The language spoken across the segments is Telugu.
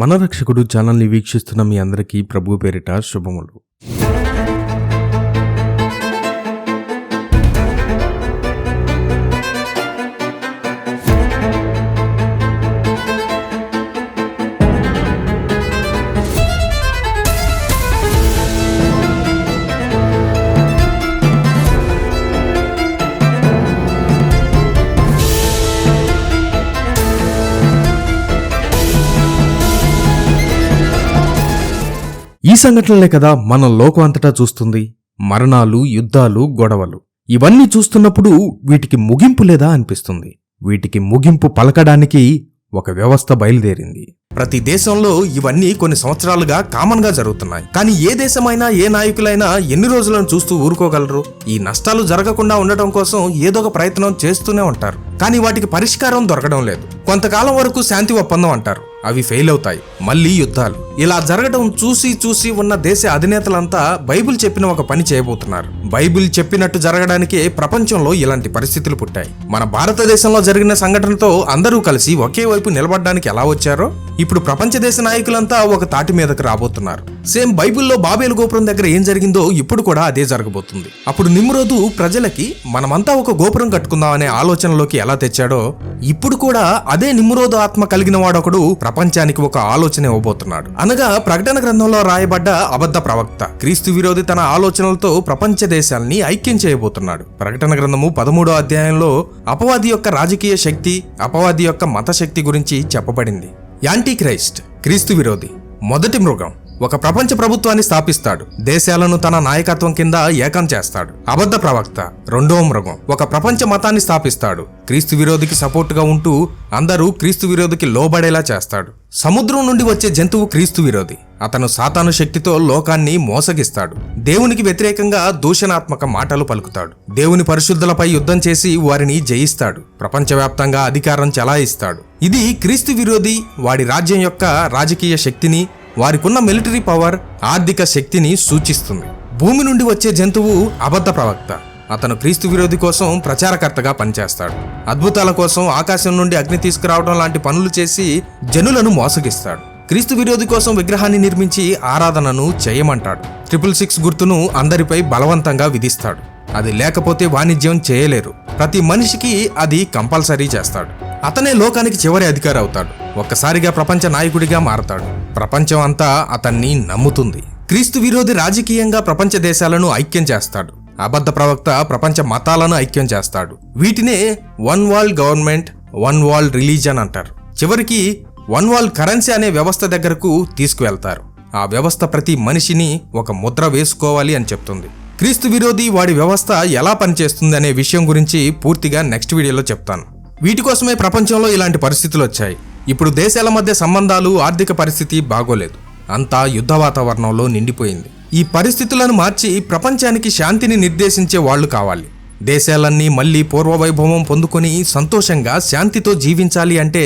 మన రక్షకుడు ఛానల్ని వీక్షిస్తున్న మీ అందరికీ ప్రభు పేరిట శుభములు. సంఘటనలే కదా మన లోకం అంతటా చూస్తుంది. మరణాలు యుద్ధాలు గొడవలు. ఇవన్నీ చూస్తున్నప్పుడు వీటికి ముగింపు లేదా అనిపిస్తుంది. వీటికి ముగింపు పలకడానికి ఒక వ్యవస్థ బయలుదేరింది. ప్రతి దేశంలో ఇవన్నీ కొన్ని సంవత్సరాలుగా కామన్గా జరుగుతున్నాయి. కానీ ఏ దేశమైనా ఏ నాయకులైనా ఎన్ని రోజులను చూస్తూ ఊరుకోగలరు? ఈ నష్టాలు జరగకుండా ఉండటం కోసం ఏదో ఒక ప్రయత్నం చేస్తూనే ఉంటారు. కానీ వాటికి పరిష్కారం దొరకడం లేదు. కొంతకాలం వరకు శాంతి ఒప్పందం అంటారు. అవి ఫెయిల్ అవుతాయి. మళ్ళీ యుద్ధాలు. ఇలా జరగడం చూసి చూసి ఉన్న దేశ అధినేతలంతా బైబిల్ చెప్పిన ఒక పని చేయబోతున్నారు. బైబిల్ చెప్పినట్టు జరగడానికే ప్రపంచంలో ఇలాంటి పరిస్థితులు పుట్టాయి. మన భారతదేశంలో జరిగిన సంఘటనతో అందరూ కలిసి ఒకే వైపు నిలబడడానికి ఎలా వచ్చారో ఇప్పుడు ప్రపంచ దేశ నాయకులంతా ఒక తాటి మీదకు రాబోతున్నారు. సేమ్ బైబిల్లో బాబేలు గోపురం దగ్గర ఏం జరిగిందో ఇప్పుడు కూడా అదే జరగబోతుంది. అప్పుడు నిమ్రోదు ప్రజలకి మనమంతా ఒక గోపురం కట్టుకుందాం అనే ఆలోచనలోకి ఎలా తెచ్చాడో ఇప్పుడు కూడా అదే నిమ్రోదు ఆత్మ కలిగిన వాడొకడు ప్రపంచానికి ఒక ఆలోచన ఇవ్వబోతున్నాడు. అనగా ప్రకటన గ్రంథంలో రాయబడ్డ అబద్ధ ప్రవక్త. క్రీస్తు విరోధి తన ఆలోచనలతో ప్రపంచ దేశాల్ని ఐక్యం చేయబోతున్నాడు. ప్రకటన గ్రంథము పదమూడో అధ్యాయంలో అపవాది యొక్క రాజకీయ శక్తి అపవాది యొక్క మత శక్తి గురించి చెప్పబడింది. యాంటీ క్రైస్ట్ క్రీస్తు విరోధి. మొదటి మృగం. ఒక ప్రపంచ ప్రభుత్వాన్ని స్థాపిస్తాడు. దేశాలను తన నాయకత్వం కింద ఏకం చేస్తాడు. అబద్ధ ప్రవక్త రెండవ మృగం. ఒక ప్రపంచ మతాన్ని స్థాపిస్తాడు. క్రీస్తు విరోధికి సపోర్టుగా ఉంటూ అందరూ క్రీస్తు విరోధికి లోబడేలా చేస్తాడు. సముద్రం నుండి వచ్చే జంతువు క్రీస్తు విరోధి. అతను సాతాను శక్తితో లోకాన్ని మోసగిస్తాడు. దేవునికి వ్యతిరేకంగా దూషణాత్మక మాటలు పలుకుతాడు. దేవుని పరిశుద్ధులపై యుద్ధం చేసి వారిని జయిస్తాడు. ప్రపంచవ్యాప్తంగా అధికారం చెలాయిస్తాడు. ఇది క్రీస్తు విరోధి వాడి రాజ్యం యొక్క రాజకీయ శక్తిని వారికున్న మిలిటరీ పవర్ ఆర్థిక శక్తిని సూచిస్తుంది. భూమి నుండి వచ్చే జంతువు అబద్ధ ప్రవక్త. అతను క్రీస్తు విరోధి కోసం ప్రచారకర్తగా పనిచేస్తాడు. అద్భుతాల కోసం ఆకాశం నుండి అగ్ని తీసుకురావడం లాంటి పనులు చేసి జనులను మోసగిస్తాడు. క్రీస్తు విరోధి కోసం విగ్రహాన్ని నిర్మించి ఆరాధనను చేయమంటాడు. ట్రిపుల్ సిక్స్ గుర్తును అందరిపై బలవంతంగా విధిస్తాడు. అది లేకపోతే వాణిజ్యం చేయలేరు. ప్రతి మనిషికి అది కంపల్సరీ చేస్తాడు. అతనే లోకానికి చివరి అధికారి అవుతాడు. ఒక్కసారిగా ప్రపంచ నాయకుడిగా మారతాడు. ప్రపంచం అంతా అతన్ని నమ్ముతుంది. క్రీస్తు విరోధి రాజకీయంగా ప్రపంచ దేశాలను ఐక్యం చేస్తాడు. అబద్ధ ప్రవక్త ప్రపంచ మతాలను ఐక్యం చేస్తాడు. వీటినే one world government one world religion అంటారు. చివరికి వన్ వరల్డ్ కరెన్సీ అనే వ్యవస్థ దగ్గరకు తీసుకువెళ్తారు. ఆ వ్యవస్థ ప్రతి మనిషిని ఒక ముద్ర వేసుకోవాలి అని చెప్తుంది. క్రీస్తు విరోధి వాడి వ్యవస్థ ఎలా పనిచేస్తుంది అనే విషయం గురించి పూర్తిగా నెక్స్ట్ వీడియోలో చెప్తాను. వీటి కోసమే ప్రపంచంలో ఇలాంటి పరిస్థితులు వచ్చాయి. ఇప్పుడు దేశాల మధ్య సంబంధాలు ఆర్థిక పరిస్థితి బాగోలేదు. అంతా యుద్ధ వాతావరణంలో నిండిపోయింది. ఈ పరిస్థితులను మార్చి ప్రపంచానికి శాంతిని నిర్దేశించే వాళ్ళు కావాలి. దేశాలన్నీ మళ్ళీ పూర్వవైభవం పొందుకొని సంతోషంగా శాంతితో జీవించాలి అంటే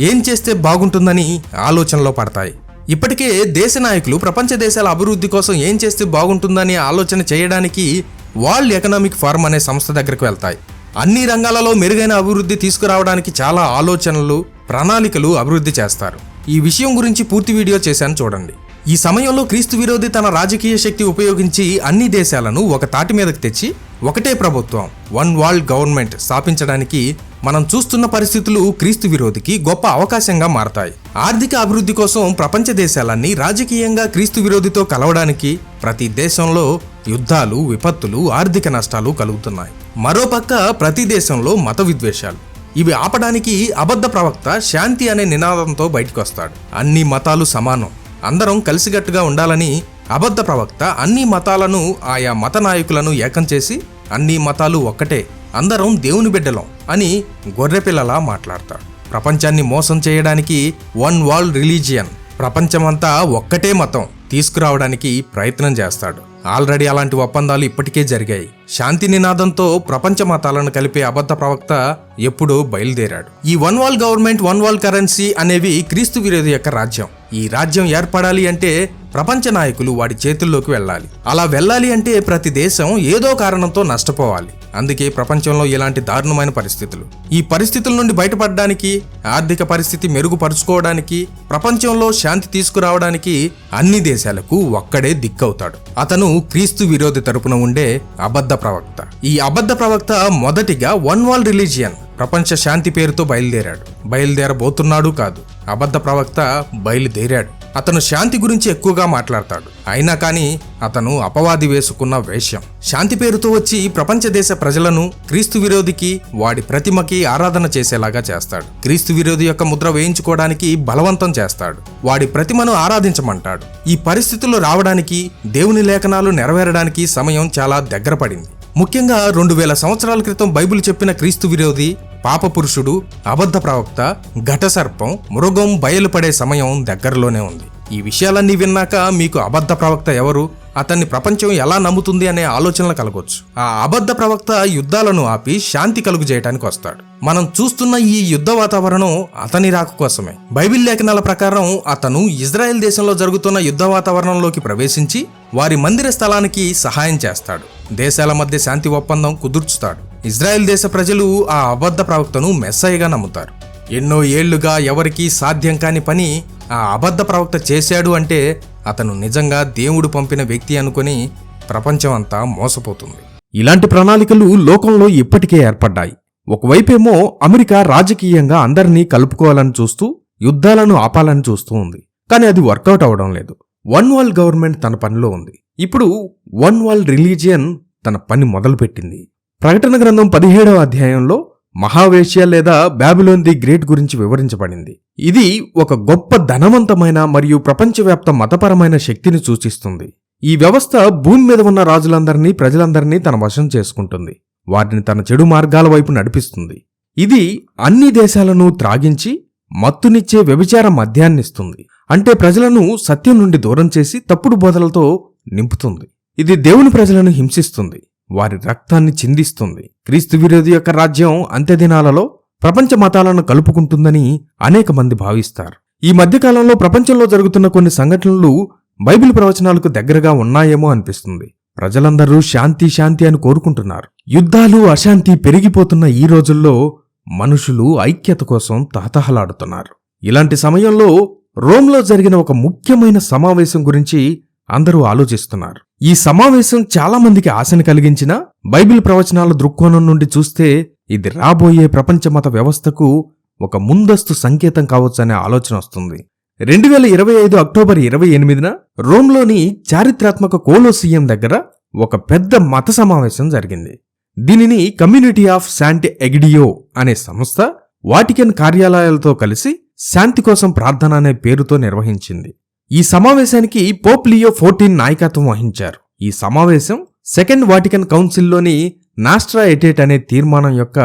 ఏం చేస్తే బాగుంటుందని ఆలోచనలో పడతాయి. ఇప్పటికే దేశ నాయకులు ప్రపంచ దేశాల అభివృద్ధి కోసం ఏం చేస్తే బాగుంటుందని ఆలోచన చేయడానికి వరల్డ్ ఎకనామిక్ ఫారం అనే సంస్థ దగ్గరకు వెళ్తాయి. అన్ని రంగాలలో మెరుగైన అభివృద్ధి తీసుకురావడానికి చాలా ఆలోచనలు ప్రణాళికలు అభివృద్ధి చేస్తారు. ఈ విషయం గురించి పూర్తి వీడియో చేశాను చూడండి. ఈ సమయంలో క్రీస్తు విరోధి తన రాజకీయ శక్తి ఉపయోగించి అన్ని దేశాలను ఒక తాటి మీదకు తెచ్చి ఒకటే ప్రభుత్వం వన్ వరల్డ్ గవర్నమెంట్ స్థాపించడానికి మనం చూస్తున్న పరిస్థితులు క్రీస్తు విరోధికి గొప్ప అవకాశంగా మారతాయి. ఆర్థిక అభివృద్ధి కోసం ప్రపంచ దేశాలన్నీ రాజకీయంగా క్రీస్తు విరోధితో కలవడానికి ప్రతి దేశంలో యుద్ధాలు విపత్తులు ఆర్థిక నష్టాలు కలుగుతున్నాయి. మరోపక్క ప్రతి దేశంలో మత విద్వేషాలు ఇవి ఆపడానికి అబద్ధ ప్రవక్త శాంతి అనే నినాదంతో బయటకు వస్తాడు అన్ని మతాలు సమానం. అందరం కలిసికట్టుగా ఉండాలని అబద్ధ ప్రవక్త అన్ని మతాలను ఆయా మత నాయకులను ఏకం చేసి అన్ని మతాలు ఒక్కటే అందరం దేవుని బిడ్డలం అని గొర్రెపిల్లలా మాట్లాడతాడు. ప్రపంచాన్ని మోసం చేయడానికి వన్ వరల్డ్ రిలీజియన్ ప్రపంచమంతా ఒక్కటే మతం తీసుకురావడానికి ప్రయత్నం చేస్తాడు. ఆల్రెడీ అలాంటి ఒప్పందాలు ఇప్పటికే జరిగాయి. శాంతి నినాదంతో ప్రపంచ మతాలను కలిపే అబద్ధ ప్రవక్త ఎప్పుడో బయలుదేరాడు. ఈ one world government one world currency అనేవి క్రీస్తు విరోధి యొక్క రాజ్యం. ఈ రాజ్యం ఏర్పడాలి అంటే ప్రపంచ నాయకులు వాడి చేతుల్లోకి వెళ్ళాలి. అలా వెళ్ళాలి అంటే ప్రతి దేశం ఏదో కారణంతో నష్టపోవాలి. అందుకే ప్రపంచంలో ఇలాంటి దారుణమైన పరిస్థితులు. ఈ పరిస్థితుల నుండి బయటపడడానికి ఆర్థిక పరిస్థితి మెరుగుపరుచుకోవడానికి ప్రపంచంలో శాంతి తీసుకురావడానికి అన్ని దేశాలకు ఒక్కడే దిక్కవుతాడు. అతను క్రీస్తు విరోధి తరపున ఉండే అబద్ధ ప్రవక్త. ఈ అబద్ధ ప్రవక్త మొదటిగా వన్ వాల్ రిలీజియన్ ప్రపంచ శాంతి పేరుతో బయలుదేరాడు. బయలుదేరబోతున్నాడు కాదు అబద్ధ ప్రవక్త బయలుదేరాడు. అతను శాంతి గురించి ఎక్కువగా మాట్లాడతాడు. అయినా కానీ అతను అపవాది వేసుకున్న వేష్యం శాంతి పేరుతో వచ్చి ప్రపంచ దేశ ప్రజలను క్రీస్తు విరోధికి వాడి ప్రతిమకి ఆరాధన చేసేలాగా చేస్తాడు. క్రీస్తు విరోధి యొక్క ముద్ర వేయించుకోవడానికి బలవంతం చేస్తాడు. వాడి ప్రతిమను ఆరాధించమంటాడు. ఈ పరిస్థితులు రావడానికి దేవుని లేఖనాలు నెరవేరడానికి సమయం చాలా దగ్గర పడింది. ముఖ్యంగా రెండు వేల సంవత్సరాల క్రితం బైబిల్ చెప్పిన క్రీస్తు విరోధి పాపపురుషుడు అబద్ధ ప్రవక్త ఘటసర్పం మృగం బయలుపడే సమయం దగ్గరలోనే ఉంది. ఈ విషయాలన్నీ విన్నాక మీకు అబద్ధ ప్రవక్త ఎవరు? అతన్ని ప్రపంచం ఎలా నమ్ముతుంది అనే ఆలోచనలు కలగొచ్చు. ఆ అబద్ధ ప్రవక్త యుద్ధాలను ఆపి శాంతి కలుగు చేయడానికి వస్తాడు. మనం చూస్తున్న ఈ యుద్ధ వాతావరణం అతని రాక కోసమే. బైబిల్ లేఖనాల ప్రకారం అతను ఇజ్రాయెల్ దేశంలో జరుగుతున్న యుద్ధ వాతావరణంలోకి ప్రవేశించి వారి మందిర స్థలానికి సహాయం చేస్తాడు. దేశాల మధ్య శాంతి ఒప్పందం కుదుర్చుతాడు. ఇజ్రాయెల్ దేశ ప్రజలు ఆ అబద్ధ ప్రవక్తను మెస్సయ్యగా నమ్ముతారు. ఎన్నో ఏళ్ళుగా ఎవరికీ సాధ్యం కాని పని ఆ అబద్ధ ప్రవక్త చేశాడు అంటే అతను నిజంగా దేవుడు పంపిన వ్యక్తి అనుకొని ప్రపంచం అంతా మోసపోతుంది. ఇలాంటి ప్రణాళికలు లోకంలో ఇప్పటికే ఏర్పడ్డాయి. ఒకవైపేమో అమెరికా రాజకీయంగా అందరినీ కలుపుకోవాలని చూస్తూ యుద్ధాలను ఆపాలని చూస్తూ ఉంది. కానీ అది వర్కౌట్ అవడం లేదు. వన్ వరల్డ్ గవర్నమెంట్ తన పనిలో ఉంది. ఇప్పుడు వన్ వరల్డ్ రిలీజియన్ తన పని మొదలుపెట్టింది. ప్రకటన గ్రంథం పదిహేడవ అధ్యాయంలో మహావేశ్య లేదా బ్యాబిలోన్ ది గ్రేట్ గురించి వివరించబడింది. ఇది ఒక గొప్ప ధనవంతమైన మరియు ప్రపంచవ్యాప్త మతపరమైన శక్తిని సూచిస్తుంది. ఈ వ్యవస్థ భూమి మీద ఉన్న రాజులందరినీ ప్రజలందరినీ తన వశం చేసుకుంటుంది. వారిని తన చెడు మార్గాల వైపు నడిపిస్తుంది. ఇది అన్ని దేశాలను త్రాగించి మత్తునిచ్చే వ్యభిచార మద్యాన్నిస్తుంది. అంటే ప్రజలను సత్యం నుండి దూరం చేసి తప్పుడు బోధలతో నింపుతుంది. ఇది దేవుని ప్రజలను హింసిస్తుంది. వారి రక్తాన్ని చిందిస్తుంది. క్రీస్తు విరోధి యొక్క రాజ్యం అంత్యదినాలలో ప్రపంచ మతాలను కలుపుకుంటుందని అనేక మంది భావిస్తారు. ఈ మధ్యకాలంలో ప్రపంచంలో జరుగుతున్న కొన్ని సంఘటనలు బైబిల్ ప్రవచనాలకు దగ్గరగా ఉన్నాయేమో అనిపిస్తుంది. ప్రజలందరూ శాంతి శాంతి అని కోరుకుంటున్నారు. యుద్ధాలు అశాంతి పెరిగిపోతున్న ఈ రోజుల్లో మనుషులు ఐక్యత కోసం తహతహలాడుతున్నారు. ఇలాంటి సమయంలో రోమ్లో జరిగిన ఒక ముఖ్యమైన సమావేశం గురించి అందరూ ఆలోచిస్తున్నారు. ఈ సమావేశం చాలా మందికి ఆశను కలిగించినా బైబిల్ ప్రవచనాల దృక్కోణం నుండి చూస్తే ఇది రాబోయే ప్రపంచ మత వ్యవస్థకు ఒక ముందస్తు సంకేతం కావచ్చనే ఆలోచన వస్తుంది. రెండు వేల ఇరవై ఐదు అక్టోబర్ ఇరవై ఎనిమిదిన రోమ్లోని చారిత్రాత్మక కోలోసియం దగ్గర ఒక పెద్ద మత సమావేశం జరిగింది. దీనిని కమ్యూనిటీ ఆఫ్ శాంటి ఎగ్డియో అనే సంస్థ వాటికన్ కార్యాలయాలతో కలిసి శాంతి కోసం ప్రార్థన అనే పేరుతో నిర్వహించింది. ఈ సమావేశానికి పోప్ లియో ఫోర్టీన్ నాయకత్వం వహించారు. ఈ సమావేశం సెకండ్ వాటికన్ కౌన్సిల్లోని నాస్ట్రా ఎటేట్ అనే తీర్మానం యొక్క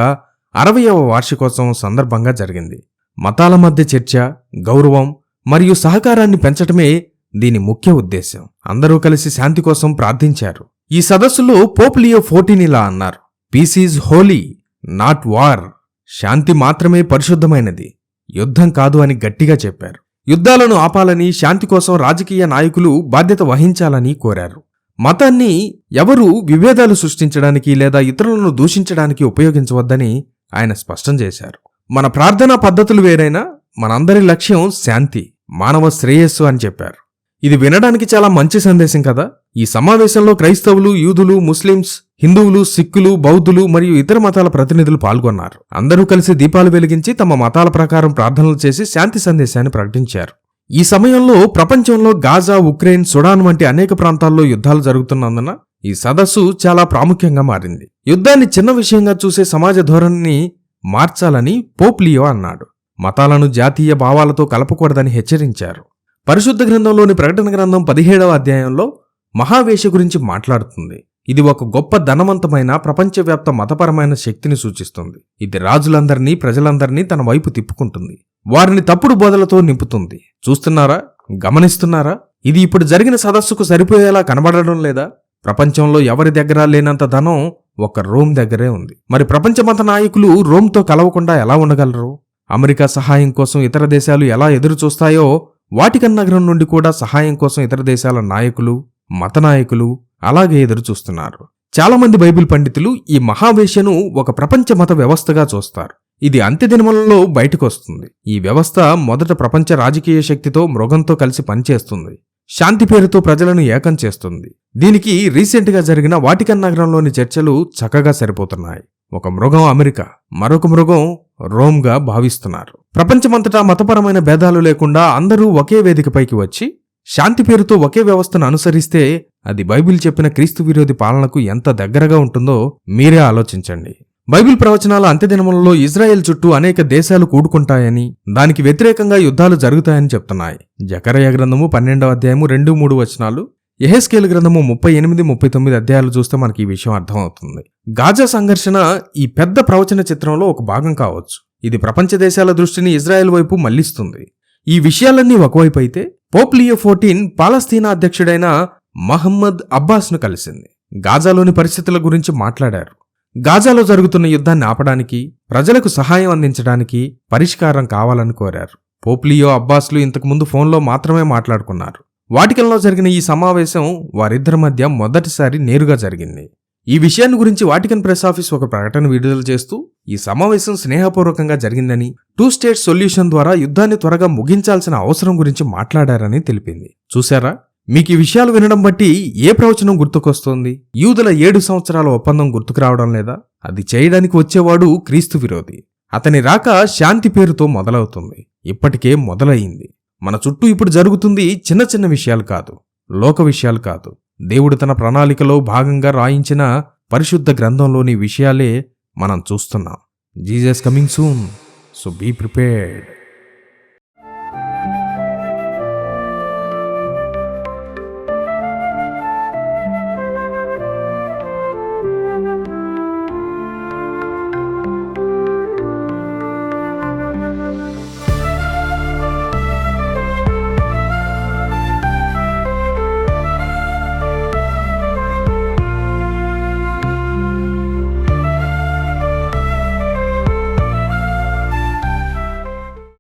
అరవయవ వార్షికోత్సవం సందర్భంగా జరిగింది. మతాల మధ్య చర్చ గౌరవం మరియు సహకారాన్ని పెంచటమే దీని ముఖ్య ఉద్దేశం అందరూ కలిసి శాంతి కోసం ప్రార్థించారు. ఈ సదస్సులో పోప్ లియో ఫోర్టీన్ ఇలా అన్నారు. Peace is holy not war శాంతి మాత్రమే పరిశుద్ధమైనది. యుద్ధం కాదు అని గట్టిగా చెప్పారు. యుద్ధాలను ఆపాలని శాంతి కోసం రాజకీయ నాయకులు బాధ్యత వహించాలని కోరారు. మతాన్ని ఎవరూ విభేదాలు సృష్టించడానికి లేదా ఇతరులను దూషించడానికి ఉపయోగించవద్దని ఆయన స్పష్టం చేశారు. మన ప్రార్థనా పద్ధతులు వేరైనా మనందరి లక్ష్యం శాంతి మానవ శ్రేయస్సు అని చెప్పారు. ఇది వినడానికి చాలా మంచి సందేశం కదా? ఈ సమావేశంలో క్రైస్తవులు యూదులు ముస్లింస్ హిందువులు సిక్కులు బౌద్ధులు మరియు ఇతర మతాల ప్రతినిధులు పాల్గొన్నారు. అందరూ కలిసి దీపాలు వెలిగించి తమ మతాల ప్రకారం ప్రార్థనలు చేసి శాంతి సందేశాన్ని ప్రకటించారు. ఈ సమయంలో ప్రపంచంలో గాజా ఉక్రెయిన్ సుడాన్ వంటి అనేక ప్రాంతాల్లో యుద్ధాలు జరుగుతున్నందున ఈ సదస్సు చాలా ప్రాముఖ్యంగా మారింది. యుద్ధాన్ని చిన్న విషయంగా చూసే సమాజ ధోరణిని మార్చాలని పోప్లియో అన్నాడు. మతాలను జాతీయ భావాలతో కలపకూడదని హెచ్చరించారు. పరిశుద్ధ గ్రంథంలోని ప్రకటన గ్రంథం పదిహేడవ అధ్యాయంలో మహావేష గురించి మాట్లాడుతుంది. ఇది ఒక గొప్ప ధనవంతమైన ప్రపంచవ్యాప్త మతపరమైన శక్తిని సూచిస్తుంది. ఇది రాజులందరినీ ప్రజలందరినీ తన వైపు తిప్పుకుంటుంది. వారిని తప్పుడు బోధలతో నింపుతుంది. చూస్తున్నారా? గమనిస్తున్నారా? ఇది ఇప్పుడు జరిగిన సదస్సుకు సరిపోయేలా కనబడడం లేదా? ప్రపంచంలో ఎవరి దగ్గర లేనంత ధనం ఒక రోమ్ దగ్గరే ఉంది. మరి ప్రపంచ మత నాయకులు రోమ్తో కలవకుండా ఎలా ఉండగలరు? అమెరికా సహాయం కోసం ఇతర దేశాలు ఎలా ఎదురు చూస్తాయో వాటికన్ నగరం నుండి కూడా సహాయం కోసం ఇతర దేశాల నాయకులు మత నాయకులు అలాగే ఎదురుచూస్తున్నారు. చాలామంది బైబిల్ పండితులు ఈ మహావేశ్యను ఒక ప్రపంచ మత వ్యవస్థగా చూస్తారు. ఇది అంత్యదినములలో బయటకొస్తుంది. ఈ వ్యవస్థ మొదట ప్రపంచ రాజకీయ శక్తితో మృగంతో కలిసి పనిచేస్తుంది. శాంతి పేరుతో ప్రజలను ఏకం చేస్తుంది. దీనికి రీసెంట్గా జరిగిన వాటికన్ నగరంలోని చర్చలు చక్కగా సరిపోతున్నాయి. ఒక మృగం అమెరికా మరొక మృగం రోమ్గా భావిస్తున్నారు. ప్రపంచమంతటా మతపరమైన భేదాలు లేకుండా అందరూ ఒకే వేదికపైకి వచ్చి శాంతి పేరుతో ఒకే వ్యవస్థను అనుసరిస్తే అది బైబిల్ చెప్పిన క్రీస్తు విరోధి పాలనకు ఎంత దగ్గరగా ఉంటుందో మీరే ఆలోచించండి. బైబిల్ ప్రవచనాల అంత్యదినములలో ఇజ్రాయెల్ చుట్టూ అనేక దేశాలు కూడుకుంటాయని దానికి వ్యతిరేకంగా యుద్ధాలు జరుగుతాయని చెప్తున్నాయి. జకరయ గ్రంథము పన్నెండవ అధ్యాయము రెండు మూడు వచనాలు ఎహెస్కేల్ గ్రంథము ముప్పై ఎనిమిది ముప్పై తొమ్మిది అధ్యాయాలు చూస్తే మనకి ఈ విషయం అర్థమవుతుంది. గాజా సంఘర్షణ ఈ పెద్ద ప్రవచన చిత్రంలో ఒక భాగం కావచ్చు. ఇది ప్రపంచ దేశాల దృష్టిని ఇజ్రాయెల్ వైపు మళ్ళిస్తుంది. ఈ విషయాలన్నీ ఒకవైపు అయితే పోప్ లియో ఫోర్టీన్ పాలస్తీనా అధ్యక్షుడైన మహమ్మద్ అబ్బాస్ను కలిసింది. గాజాలోని పరిస్థితుల గురించి మాట్లాడారు. గాజాలో జరుగుతున్న యుద్ధాన్ని ఆపడానికి ప్రజలకు సహాయం అందించడానికి పరిష్కారం కావాలని కోరారు. పోప్లియో అబ్బాస్లు ఇంతకుముందు ఫోన్లో మాత్రమే మాట్లాడుకున్నారు. వాటికల్లో జరిగిన ఈ సమావేశం వారిద్దరి మధ్య మొదటిసారి నేరుగా జరిగింది. ఈ విషయాన్ని గురించి వాటికన్ ప్రెస్ ఆఫీస్ ఒక ప్రకటన విడుదల చేస్తూ ఈ సమావేశం స్నేహపూర్వకంగా జరిగిందని టూ స్టేట్ సొల్యూషన్ ద్వారా యుద్ధాన్ని త్వరగా ముగించాల్సిన అవసరం గురించి మాట్లాడారని తెలిపింది. చూశారా? మీకు ఈ విషయాలు వినడం బట్టి ఏ ప్రవచనం గుర్తుకొస్తోంది? యూదుల ఏడు సంవత్సరాల ఒప్పందం గుర్తుకు రావడం లేదా? అది చేయడానికి వచ్చేవాడు క్రీస్తు విరోధి. అతని రాక శాంతి పేరుతో మొదలవుతుంది. ఇప్పటికే మొదలయ్యింది మన చుట్టూ ఇప్పుడు జరుగుతుంది చిన్న చిన్న విషయాలు కాదు లోక విషయాలు కాదు. దేవుడు తన ప్రణాళికలో భాగంగా రాయించిన పరిశుద్ధ గ్రంథంలోని విషయాలే మనం చూస్తున్నాం. Jesus coming soon so be prepared.